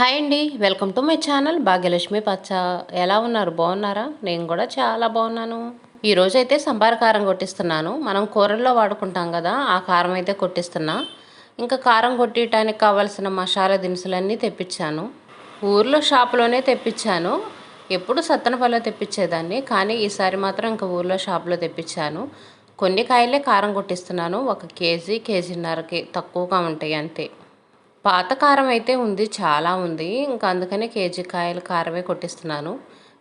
Hi అండి welcome to my channel Bhagyalakshmi పచ్చ. ఎలా ఉన్నారు? బాగున్నారా? నేను కూడా చాలా బాగున్నాను. ఈరోజు అయితే సంబార కారం కొట్టిస్తున్నాను. మనం కూరల్లో వాడుకుంటాం కదా ఆ కారం అయితే కొట్టిస్తున్నా. ఇంకా కారం కొట్టియటానికి కావాల్సిన మసాలా దినుసులన్నీ తెప్పించాను. ఊర్లో షాప్లోనే తెప్పించాను. ఎప్పుడు సత్తనపల్లిలో తెప్పించేదాన్ని కానీ ఈసారి మాత్రం ఇంకా ఊర్లో షాప్లో తెప్పించాను. కొన్ని కాయలే కారం కొట్టిస్తున్నాను. ఒక కేజీ కేజీన్నరకి తక్కువగా ఉంటాయి అంతే. పాత కారం అయితే ఉంది చాలా ఉంది. ఇంకా అందుకనే కేజీ కాయలు కారమే కొట్టిస్తున్నాను.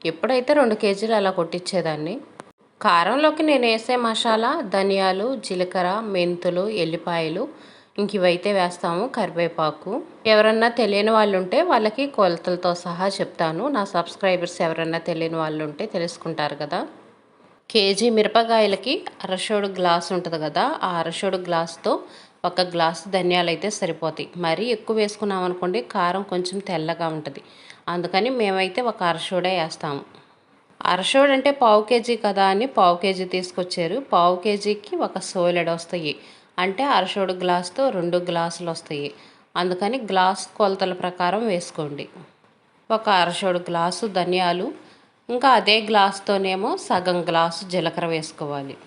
ఎప్పుడైతే రెండు కేజీలు అలా కొట్టించేదాన్ని కారంలోకి నేను వేసే మసాలా ధనియాలు జీలకర్ర మెంతులు ఎల్లిపాయలు ఇంక ఇవైతే వేస్తాము కరివేపాకు. ఎవరన్నా తెలియని వాళ్ళు ఉంటే వాళ్ళకి కొలతలతో సహా చెప్తాను. నా సబ్స్క్రైబర్స్ ఎవరన్నా తెలియని వాళ్ళు ఉంటే తెలుసుకుంటారు కదా. కేజీ మిరపకాయలకి అరషోడు గ్లాస్ ఉంటుంది కదా ఆ అరషోడు గ్లాస్తో ఒక గ్లాసు ధనియాలు అయితే సరిపోతాయి. మరీ ఎక్కువ వేసుకున్నాం అనుకోండి కారం కొంచెం తెల్లగా ఉంటుంది. అందుకని మేమైతే ఒక అరషోడే వేస్తాము. అరషోడ్ అంటే పావు కేజీ కదా అని పావు కేజీ తీసుకొచ్చారు. పావు కేజీకి ఒక సోలెడ్ వస్తాయి. అంటే అరషోడు గ్లాస్తో రెండు గ్లాసులు వస్తాయి. అందుకని గ్లాస్ కొలతల ప్రకారం వేసుకోండి. ఒక అరషోడు గ్లాసు ధనియాలు. ఇంకా అదే గ్లాస్తోనేమో సగం గ్లాసు జీలకర్ర వేసుకోవాలి.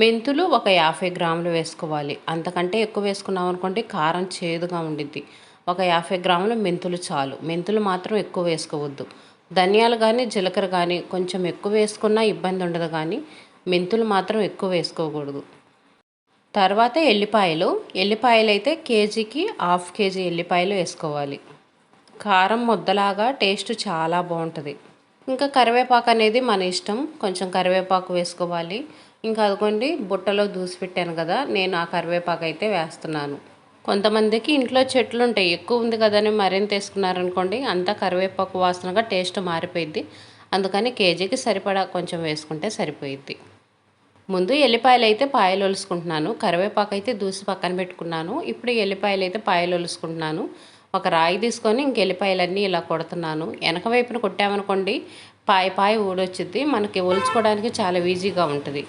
మెంతులు ఒక యాభై గ్రాములు వేసుకోవాలి. అంతకంటే ఎక్కువ వేసుకున్నాం అనుకోండి కారం చేదుగా ఉండిద్ది. ఒక యాభై గ్రాములు మెంతులు చాలు. మెంతులు మాత్రం ఎక్కువ వేసుకోవద్దు. ధనియాలు కానీ జీలకర్ర కానీ కొంచెం ఎక్కువ వేసుకున్నా ఇబ్బంది ఉండదు కానీ మెంతులు మాత్రం ఎక్కువ వేసుకోకూడదు. తర్వాత ఎల్లిపాయలు. ఎల్లిపాయలు అయితే కేజీకి హాఫ్ కేజీ ఎల్లిపాయలు వేసుకోవాలి. కారం ముద్దలాగా టేస్ట్ చాలా బాగుంటుంది. ఇంకా కరివేపాకు అనేది మన ఇష్టం. కొంచెం కరివేపాకు వేసుకోవాలి. ఇంకా అదిగోండి బుట్టలో దూసి పెట్టాను కదా నేను ఆ కరివేపాకు అయితే వేస్తున్నాను. కొంతమందికి ఇంట్లో చెట్లు ఉంటాయి ఎక్కువ ఉంది కదని మరింత వేసుకున్నారనుకోండి అంతా కరివేపాకు వాసనగా టేస్ట్ మారిపోయింది అందుకని కేజీకి సరిపడా కొంచెం వేసుకుంటే సరిపోయిద్ది. ముందు ఎల్లిపాయలు అయితే పాయలు ఒలుసుకుంటున్నాను. కరివేపాకు అయితే దూసి పక్కన పెట్టుకున్నాను. ఇప్పుడు ఎల్లిపాయలు అయితే పాయలు ఒలుసుకుంటున్నాను. ఒక రాయి తీసుకొని ఇంక ఎల్లిపాయలన్నీ ఇలా కొడుతున్నాను. వెనక వైపున కొట్టామనుకోండి పాయ పాయ ఊడొచ్చుద్ది. మనకి ఒలుచుకోవడానికి చాలా ఈజీగా ఉంటుంది.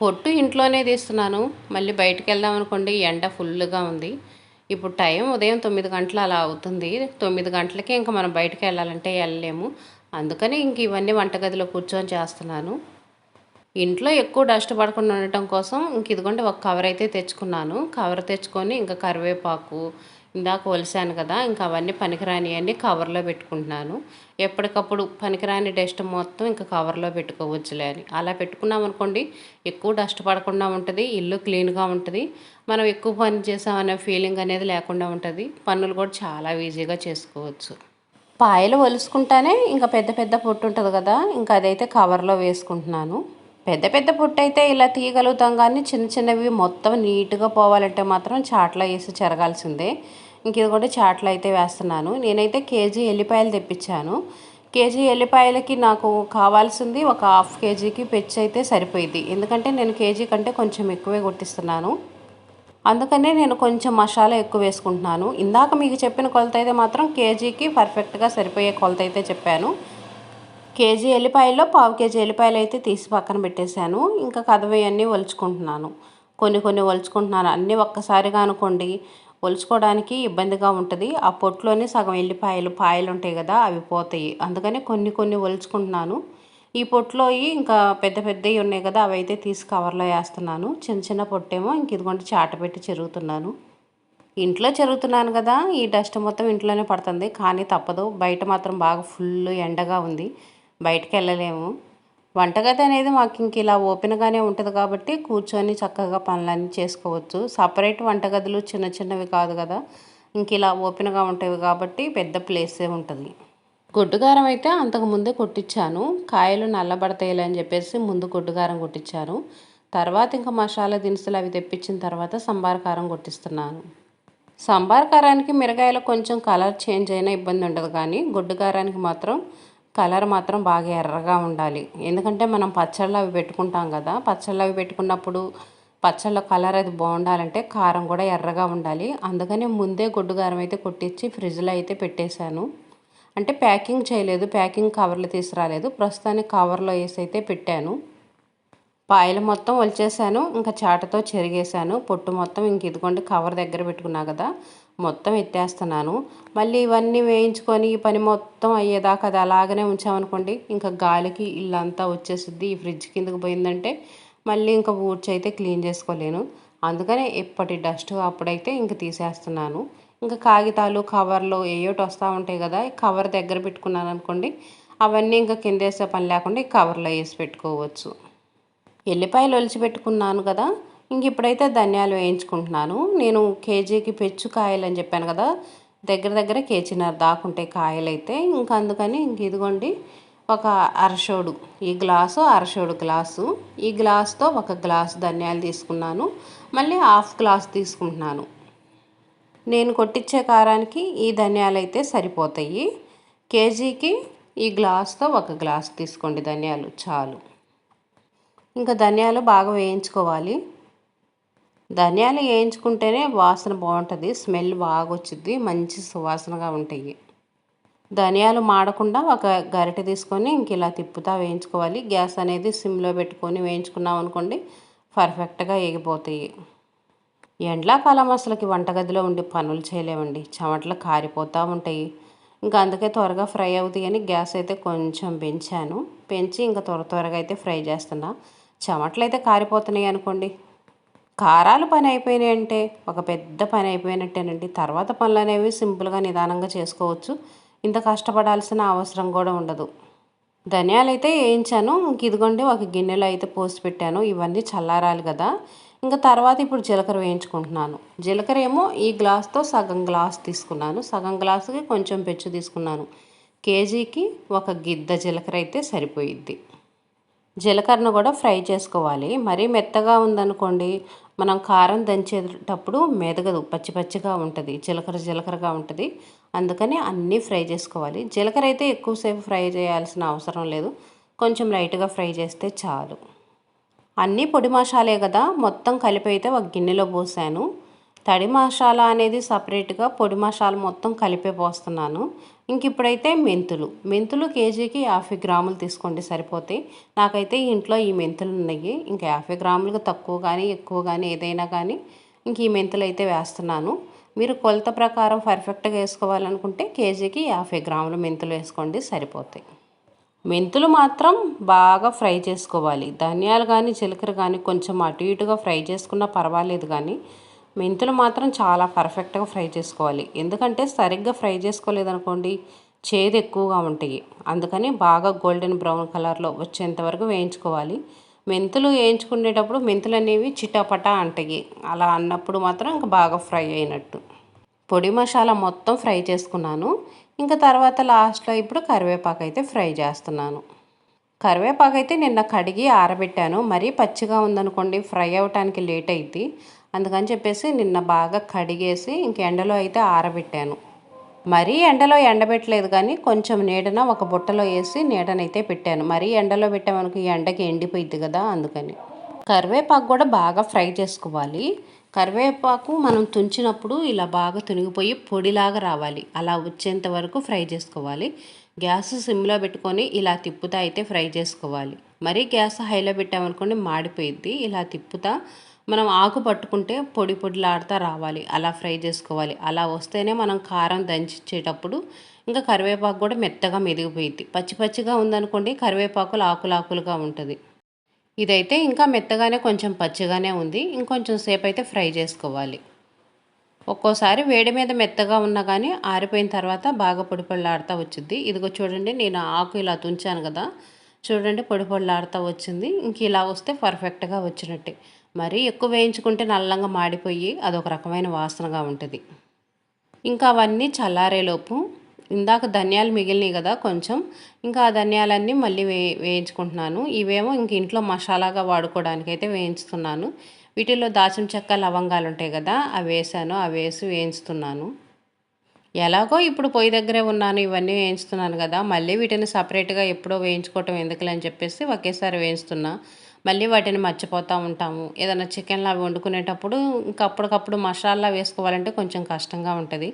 పొట్టు ఇంట్లోనే తీస్తున్నాను. మళ్ళీ బయటికి వెళ్దాం అనుకోండి ఎండ ఫుల్గా ఉంది. ఇప్పుడు టైం ఉదయం తొమ్మిది గంటలు అలా అవుతుంది. తొమ్మిది గంటలకి ఇంకా మనం బయటికి వెళ్ళాలంటే వెళ్ళలేము. అందుకని ఇంక ఇవన్నీ వంటగదిలో కూర్చొని చేస్తున్నాను. ఇంట్లో ఎక్కువ డస్ట్ పడకుండా ఉండటం కోసం ఇంక ఇదిగోండి ఒక కవర్ అయితే తెచ్చుకున్నాను. కవర్ తెచ్చుకొని ఇంకా కరివేపాకు ఇందాక ఒలిసాను కదా ఇంకా అవన్నీ పనికిరానివన్నీ కవర్లో పెట్టుకుంటున్నాను. ఎప్పటికప్పుడు పనికిరాని డస్ట్ మొత్తం ఇంకా కవర్లో పెట్టుకోవచ్చులే అని. అలా పెట్టుకున్నాం అనుకోండి ఎక్కువ డస్ట్ పడకుండా ఉంటుంది ఇల్లు క్లీన్గా ఉంటుంది. మనం ఎక్కువ పని చేసామనే ఫీలింగ్ అనేది లేకుండా ఉంటుంది. పనులు కూడా చాలా ఈజీగా చేసుకోవచ్చు. పాయలు ఒలుసుకుంటానే ఇంకా పెద్ద పెద్ద పొట్టు ఉంటుంది కదా ఇంకా అదైతే కవర్లో వేసుకుంటున్నాను. పెద్ద పెద్ద పుట్టయితే ఇలా తీయగలుగుతాం కానీ చిన్న చిన్నవి మొత్తం నీట్గా పోవాలంటే మాత్రం చాట్లో వేసి చెరగాల్సిందే. ఇంక ఇది కూడా చాట్లో అయితే వేస్తున్నాను. నేనైతే కేజీ ఎల్లిపాయలు తెప్పించాను. కేజీ ఎల్లిపాయలకి నాకు కావాల్సింది ఒక హాఫ్ కేజీకి పెచ్చి అయితే సరిపోయింది ఎందుకంటే నేను కేజీ కంటే కొంచెం ఎక్కువే కొట్టిస్తున్నాను. అందుకనే నేను కొంచెం మసాలా ఎక్కువ వేసుకుంటున్నాను. ఇందాక మీకు చెప్పిన కొలత అయితే మాత్రం కేజీకి పర్ఫెక్ట్గా సరిపోయే కొలత అయితే చెప్పాను. కేజీ ఎల్లిపాయల్లో పావు కేజీ ఎల్లిపాయలు అయితే తీసి పక్కన పెట్టేశాను. ఇంకా కదవి అన్నీ ఒలుచుకుంటున్నాను. కొన్ని కొన్ని ఒలుచుకుంటున్నాను. అన్నీ ఒక్కసారిగా అనుకోండి ఒలుచుకోవడానికి ఇబ్బందిగా ఉంటుంది. ఆ పొట్టులోనే సగం ఎల్లిపాయలు పాయలు ఉంటాయి కదా అవి పోతాయి. అందుకని కొన్ని కొన్ని ఒలుచుకుంటున్నాను. ఈ పొట్టులో ఇంకా పెద్ద పెద్దవి ఉన్నాయి కదా అవి అయితే తీసి కవర్లో వేస్తున్నాను. చిన్న చిన్న పొట్టేమో ఇంక ఇదిగోండి చాట పెట్టి చెరుగుతున్నాను. ఇంట్లో చెరుగుతున్నాను కదా ఈ డస్ట్ మొత్తం ఇంట్లోనే పడుతుంది. కానీ తప్పదు. బయట మాత్రం బాగా ఫుల్ ఎండగా ఉంది. బయటకు వెళ్ళలేము వంటగది అనేది మాకు ఇంక ఇలా ఓపెన్గానే ఉంటుంది కాబట్టి కూర్చొని చక్కగా పనులన్నీ చేసుకోవచ్చు. సపరేట్ వంటగదులు చిన్న చిన్నవి కాదు కదా. ఇంక ఇలా ఓపెన్గా ఉంటాయి కాబట్టి పెద్ద ప్లేసే ఉంటుంది. గొడ్డుగారం అయితే అంతకు ముందే కొట్టించాను కాయలు నల్లబడతాయిలే అని చెప్పేసి ముందు గొడ్డుగారం కొట్టించాను తర్వాత ఇంకా మసాలా దినుసులు అవి తెప్పించిన తర్వాత సంబార కారం కొట్టిస్తున్నాను. సంబార కారానికి మిరగాయలు కొంచెం కలర్ చేంజ్ అయినా ఇబ్బంది ఉండదు కానీ గొడ్డుగారానికి మాత్రం కలర్ మాత్రం బాగా ఎర్రగా ఉండాలి. ఎందుకంటే మనం పచ్చళ్ళు అవి పెట్టుకుంటాం కదా పచ్చళ్ళు అవి పెట్టుకున్నప్పుడు పచ్చళ్ళ కలర్ అది బాగుండాలంటే కారం కూడా ఎర్రగా ఉండాలి. అందుకని ముందే గొడ్డు కారం అయితే కొట్టించి ఫ్రిడ్జ్లో అయితే పెట్టేశాను. అంటే ప్యాకింగ్ చేయలేదు ప్యాకింగ్ కవర్లు తీసుకురాలేదు. ప్రస్తుతానికి కవర్లో వేసి అయితే పెట్టాను. పాయలు మొత్తం ఒలిచేసాను ఇంకా చాటతో చెరిగేసాను పొట్టు మొత్తం ఇంక ఇదిగోండి కవర్ దగ్గర పెట్టుకున్నా కదా మొత్తం ఎత్తేస్తున్నాను. మళ్ళీ ఇవన్నీ వేయించుకొని ఈ పని మొత్తం అయ్యేదాకా అది అలాగనే ఉంచామనుకోండి ఇంకా గాలికి ఇల్లంతా వచ్చేసిద్ది. ఈ ఫ్రిడ్జ్ కిందకి పోయిందంటే మళ్ళీ ఇంకా ఊడ్చి అయితే క్లీన్ చేసుకోలేను. అందుకనే ఎప్పటి డస్ట్ అప్పుడైతే ఇంక తీసేస్తున్నాను. ఇంకా కాగితాలు కవర్లు ఏయోటి వస్తూ ఉంటాయి కదా కవర్ దగ్గర పెట్టుకున్నాను అనుకోండి అవన్నీ ఇంకా కిందేసే పని లేకుండా ఈ కవర్లో వేసి పెట్టుకోవచ్చు. ఎల్లిపాయలు ఒలిచి పెట్టుకున్నాను కదా ఇంక ఇప్పుడైతే ధనియాలు వేయించుకుంటున్నాను. నేను కేజీకి పెచ్చు కాయలు అని చెప్పాను కదా దగ్గర దగ్గర కేజీన్నర దాకుంటాయి కాయలు అయితే ఇంకా అందుకని ఇంక ఇదిగోండి ఒక అరషోడు ఈ గ్లాసు అరషోడు గ్లాసు. ఈ గ్లాస్తో ఒక గ్లాస్ ధనియాలు తీసుకున్నాను. మళ్ళీ హాఫ్ గ్లాస్ తీసుకుంటున్నాను. నేను కొట్టించే కారానికి ఈ ధనియాలు అయితే సరిపోతాయి. కేజీకి ఈ గ్లాస్తో ఒక గ్లాస్ తీసుకోండి ధనియాలు చాలు. ఇంకా ధనియాలు బాగా వేయించుకోవాలి. ధనియాలు వేయించుకుంటేనే వాసన బాగుంటుంది స్మెల్ బాగా వచ్చింది మంచి సువాసనగా ఉంటాయి. ధనియాలు మాడకుండా ఒక గరిటె తీసుకొని ఇంక ఇలా తిప్పుతా వేయించుకోవాలి. గ్యాస్ అనేది సిమ్లో పెట్టుకొని వేయించుకున్నాం అనుకోండి పర్ఫెక్ట్గా ఎగిపోతాయి ఎండాకాలం అసలుకి వంటగదిలో ఉండి పనులు చేయలేమండి చెమటలు కారిపోతూ ఉంటాయి. ఇంకా అందుకే త్వరగా ఫ్రై అవుతాయి అని గ్యాస్ అయితే కొంచెం పెంచాను. పెంచి ఇంకా త్వర త్వరగా అయితే ఫ్రై చేస్తున్నా. చెమటలు అయితే కారిపోతున్నాయి అనుకోండి కారాలు పని అయిపోయినాయి అంటే ఒక పెద్ద పని అయిపోయినట్టేనండి. తర్వాత పనులు అనేవి సింపుల్గా నిదానంగా చేసుకోవచ్చు. ఇంత కష్టపడాల్సిన అవసరం కూడా ఉండదు. ధనియాలు అయితే వేయించాను. ఇంక ఇదిగోండి ఒక గిన్నెలో అయితే పోసి పెట్టాను. ఇవన్నీ చల్లారాలి కదా. ఇంకా తర్వాత ఇప్పుడు జీలకర్ర వేయించుకుంటున్నాను. జీలకర్ర ఏమో ఈ గ్లాస్తో సగం గ్లాస్ తీసుకున్నాను. సగం గ్లాసుకి కొంచెం పెచ్చు తీసుకున్నాను. కేజీకి ఒక గిద్ద జీలకర్ర అయితే సరిపోయిద్ది. జీలకర్రను కూడా ఫ్రై చేసుకోవాలి. మరీ మెత్తగా ఉందనుకోండి మనం కారం దంచేటప్పుడు మెదగదు. పచ్చి పచ్చిగా ఉంటుంది. జీలకర్ర జీలకర్రగా ఉంటుంది. అందుకని అన్నీ ఫ్రై చేసుకోవాలి. జీలకర్ర అయితే ఎక్కువసేపు ఫ్రై చేయాల్సిన అవసరం లేదు. కొంచెం లైట్గా ఫ్రై చేస్తే చాలు. అన్నీ పొడి మసాలే కదా. మొత్తం కలిపి అయితే ఒక గిన్నెలో పోసాను. తడి మసాలా అనేది సపరేట్గా పొడి మసాలా మొత్తం కలిపే పోస్తున్నాను. ఇంక ఇప్పుడైతే మెంతులు. మెంతులు కేజీకి యాభై గ్రాములు తీసుకోండి సరిపోతాయి. నాకైతే ఇంట్లో ఈ మెంతులు ఉన్నాయి. ఇంకా యాభై గ్రాములకు తక్కువ కానీ ఎక్కువ కానీ ఏదైనా కానీ ఇంక ఈ మెంతులు అయితే వేస్తున్నాను. మీరు కొలత ప్రకారం పర్ఫెక్ట్గా వేసుకోవాలనుకుంటే కేజీకి యాభై గ్రాముల మెంతులు వేసుకోండి సరిపోతాయి. మెంతులు మాత్రం బాగా ఫ్రై చేసుకోవాలి. ధనియాలు కానీ జీలకర్ర కానీ కొంచెం అటు ఇటుగా ఫ్రై చేసుకున్నా పర్వాలేదు కానీ మెంతులు మాత్రం చాలా పర్ఫెక్ట్గా ఫ్రై చేసుకోవాలి. ఎందుకంటే సరిగ్గా ఫ్రై చేసుకోలేదనుకోండి చేదు ఎక్కువగా ఉంటాయి. అందుకని బాగా గోల్డెన్ బ్రౌన్ కలర్లో వచ్చేంత వరకు వేయించుకోవాలి. మెంతులు వేయించుకునేటప్పుడు మెంతులు అనేవి చిటాపటా అంటాయి. అలా అన్నప్పుడు మాత్రం ఇంకా బాగా ఫ్రై అయినట్టు. పొడి మసాలా మొత్తం ఫ్రై చేసుకున్నాను. ఇంకా తర్వాత లాస్ట్లో ఇప్పుడు కరివేపాకు అయితే ఫ్రై చేస్తున్నాను. కరివేపాకు అయితే నిన్న కడిగి ఆరబెట్టాను. మరీ పచ్చిగా ఉందనుకోండి ఫ్రై అవ్వటానికి లేట్ అయింది అందుకని చెప్పేసి నిన్న బాగా కడిగేసి ఇంక ఎండలో అయితే ఆరబెట్టాను. మరీ ఎండలో ఎండబెట్టలేదు కానీ కొంచెం నీడన ఒక బుట్టలో వేసి నీడనైతే పెట్టాను. మరీ ఎండలో పెట్టామనుకో ఎండకి ఎండిపోయిద్ది కదా అందుకని. కరివేపాకు కూడా బాగా ఫ్రై చేసుకోవాలి. కరివేపాకు మనం తుంచినప్పుడు ఇలా బాగా తునిగిపోయి పొడిలాగా రావాలి. అలా వచ్చేంత వరకు ఫ్రై చేసుకోవాలి. గ్యాస్ సిమ్లో పెట్టుకొని ఇలా తిప్పుతా అయితే ఫ్రై చేసుకోవాలి. మరీ గ్యాస్ హైలో పెట్టామనుకోండి మాడిపోయిద్ది. ఇలా తిప్పుతా మనం ఆకు పట్టుకుంటే పొడి పొడిలాడుతూ రావాలి. అలా ఫ్రై చేసుకోవాలి. అలా వస్తేనే మనం కారం దంచేటప్పుడు ఇంకా కరివేపాకు కూడా మెత్తగా మెదిగిపోయింది పచ్చి పచ్చిగా ఉందనుకోండి కరివేపాకులు ఆకులాకులుగా ఉంటుంది. ఇదైతే ఇంకా మెత్తగానే కొంచెం పచ్చిగానే ఉంది. ఇంకొంచెం సేపు అయితే ఫ్రై చేసుకోవాలి. ఒక్కోసారి వేడి మీద మెత్తగా ఉన్నా కానీ ఆరిపోయిన తర్వాత బాగా పొడి పొడిలాడుతూ వచ్చింది ఇదిగో చూడండి నేను ఆకు ఇలా తుంచాను కదా. చూడండి పొడి పొడిలాడుతూ వచ్చింది. ఇంక ఇలా వస్తే పర్ఫెక్ట్గా వచ్చినట్టే. మరీ ఎక్కువ వేయించుకుంటే నల్లంగా మాడిపోయి అదొక రకమైన వాసనగా ఉంటుంది. ఇంకా అవన్నీ చల్లారేలోపు ఇందాక ధనియాలు మిగిలినాయి కదా కొంచెం ఇంకా ఆ ధనియాలన్నీ మళ్ళీ వే వేయించుకుంటున్నాను. ఇవేమో ఇంక ఇంట్లో మసాలాగా వాడుకోవడానికి అయితే వేయించుతున్నాను. వీటిల్లో దాచిన చెక్క లవంగాలు ఉంటాయి కదా అవి వేసాను అవి వేసి వేయించుతున్నాను. ఎలాగో ఇప్పుడు పొయ్యి దగ్గరే ఉన్నాను ఇవన్నీ వేయించుతున్నాను కదా మళ్ళీ వీటిని సపరేట్గా ఎప్పుడో వేయించుకోవటం ఎందుకులే అని చెప్పేసి ఒకేసారి వేయించుతున్నా. మళ్ళీ వాటిని మర్చిపోతూ ఉంటాము. ఏదైనా చికెన్లా వండుకునేటప్పుడు ఇంకా అప్పటికప్పుడు మసాలా వేసుకోవాలంటే కొంచెం కష్టంగా ఉంటుంది.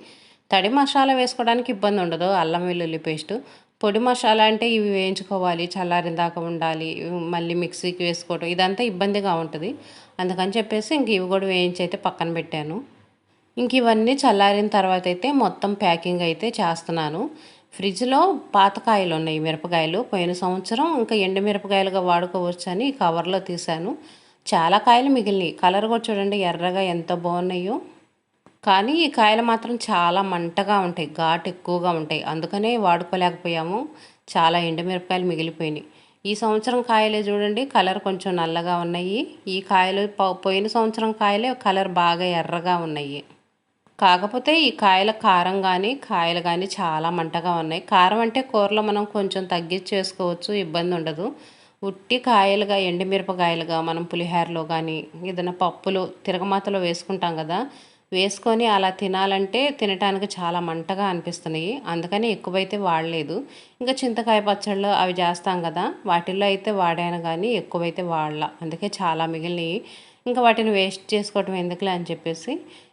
తడి మసాలా వేసుకోవడానికి ఇబ్బంది ఉండదు. అల్లం వెల్లుల్లి పేస్ట్. పొడి మసాలా అంటే ఇవి వేయించుకోవాలి. చల్లారిన దాకా ఉండాలి. మళ్ళీ మిక్సీకి వేసుకోవటం ఇదంతా ఇబ్బందిగా ఉంటుంది. అందుకని చెప్పేసి ఇంక ఇవి కూడా వేయించి అయితే పక్కన పెట్టాను. ఇంక ఇవన్నీ చల్లారిన తర్వాత అయితే మొత్తం ప్యాకింగ్ అయితే చేస్తున్నాను. ఫ్రిడ్జ్లో పాతకాయలు ఉన్నాయి మిరపకాయలు. పోయిన సంవత్సరం ఇంకా ఎండు మిరపకాయలుగా వాడుకోవచ్చు అని కవర్లో తీశాను. చాలా కాయలు మిగిలినాయి. కలర్ కూడా చూడండి ఎర్రగా ఎంత బాగున్నాయో. కానీ ఈ కాయలు మాత్రం చాలా మంటగా ఉంటాయి ఘాటు ఎక్కువగా ఉంటాయి. అందుకనే వాడుకోలేకపోయాము. చాలా ఎండుమిరపకాయలు మిగిలిపోయినాయి. ఈ సంవత్సరం కాయలే చూడండి కలర్ కొంచెం నల్లగా ఉన్నాయి. ఈ కాయలు పోయిన సంవత్సరం కాయలే కలర్ బాగా ఎర్రగా ఉన్నాయి. కాకపోతే ఈ కాయల కారం కానీ కాయలు కానీ చాలా మంటగా ఉన్నాయి. కారం అంటే కూరలో మనం కొంచెం తగ్గించి చేసుకోవచ్చు ఇబ్బంది ఉండదు. ఉట్టి కాయలుగా ఎండుమిరపకాయలుగా మనం పులిహోరలో కానీ ఏదైనా పప్పులు తిరగమాతలో వేసుకుంటాం కదా వేసుకొని అలా తినాలంటే తినటానికి చాలా మంటగా అనిపిస్తున్నాయి. అందుకని ఎక్కువైతే వాడలేదు. ఇంకా చింతకాయ పచ్చళ్ళు అవి చేస్తాం కదా వాటిల్లో అయితే వాడాను కానీ ఎక్కువైతే వాడలా. అందుకే చాలా మిగిలినవి ఇంకా వాటిని వేస్ట్ చేసుకోవటం ఎందుకులే అని చెప్పేసి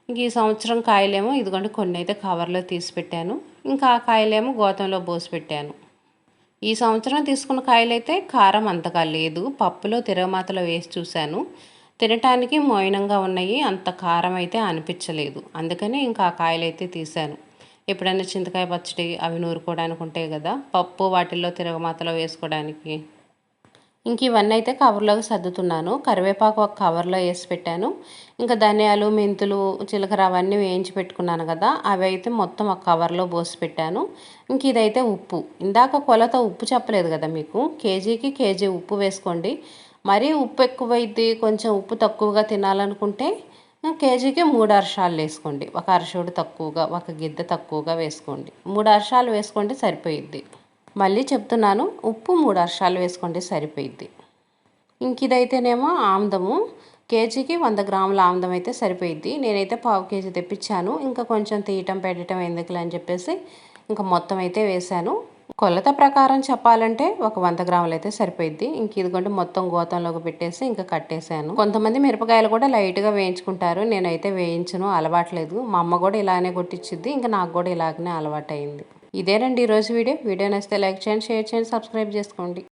ఇంక ఈ సంవత్సరం కాయలేమో ఇదిగోండి కొన్ని అయితే కవర్లో తీసి పెట్టాను. ఇంకా ఆ కాయలేమో గోతంలో పోసి పెట్టాను. ఈ సంవత్సరం తీసుకున్న కాయలైతే కారం అంతగా లేదు. పప్పులో తిరగమాతలో వేసి చూశాను. తినటానికి మోయినంగా ఉన్నాయి. అంత కారం అయితే అనిపించలేదు. అందుకని ఇంకా ఆ కాయలు అయితే తీశాను. ఎప్పుడైనా చింతకాయ పచ్చడి అవి నూరుకోవడానికి ఉంటాయి కదా. పప్పు వాటిల్లో తిరగమాతలో వేసుకోవడానికి ఇంక ఇవన్నీ అయితే కవర్లోకి సర్దుతున్నాను. కరివేపాకు ఒక కవర్లో వేసి పెట్టాను. ఇంకా ధనియాలు మెంతులు జీలకర్ర అవన్నీ వేయించి పెట్టుకున్నాను కదా అవి అయితే మొత్తం ఒక కవర్లో పోసి పెట్టాను. ఇంక ఇదైతే ఉప్పు. ఇందాక కొలత ఉప్పు చెప్పలేదు కదా మీకు? కేజీకి కేజీ ఉప్పు వేసుకోండి. మరీ ఉప్పు ఎక్కువైతే కొంచెం ఉప్పు తక్కువగా తినాలనుకుంటే కేజీకి మూడు అర్షాలు వేసుకోండి. ఒక అర్షుడు తక్కువగా ఒక గిద్దె తక్కువగా వేసుకోండి. మూడు అర్షాలు వేసుకోండి సరిపోయిద్ది. మళ్ళీ చెప్తున్నాను ఉప్పు మూడు అర్షాలు వేసుకోండి సరిపోయిద్ది. ఇంక ఇదైతేనేమో ఆముదము కేజీకి వంద గ్రాముల ఆముదం అయితే సరిపోయిద్ది. నేనైతే పావు కేజీ తెప్పించాను ఇంకా కొంచెం తీయటం పెట్టడం ఎందుకులే అని చెప్పేసి ఇంకా మొత్తం అయితే వేశాను. కొలత ప్రకారం చెప్పాలంటే ఒక వంద గ్రాములు అయితే సరిపోయిద్ది. ఇంక ఇదిగోండి మొత్తం గోతంలోకి పెట్టేసి ఇంకా కట్టేశాను. కొంతమంది మిరపకాయలు కూడా లైట్గా వేయించుకుంటారు నేనైతే వేయించను అలవాట్లేదు. మా అమ్మ కూడా ఇలానే కొట్టించిద్ది ఇంకా నాకు కూడా ఇలాగనే అలవాటు అయింది ఇదేనండి ఈరోజు వీడియో. వీడియో నచ్చితే లైక్ చేయండి షేర్ చేయండి సబ్స్క్రైబ్ చేసుకోండి.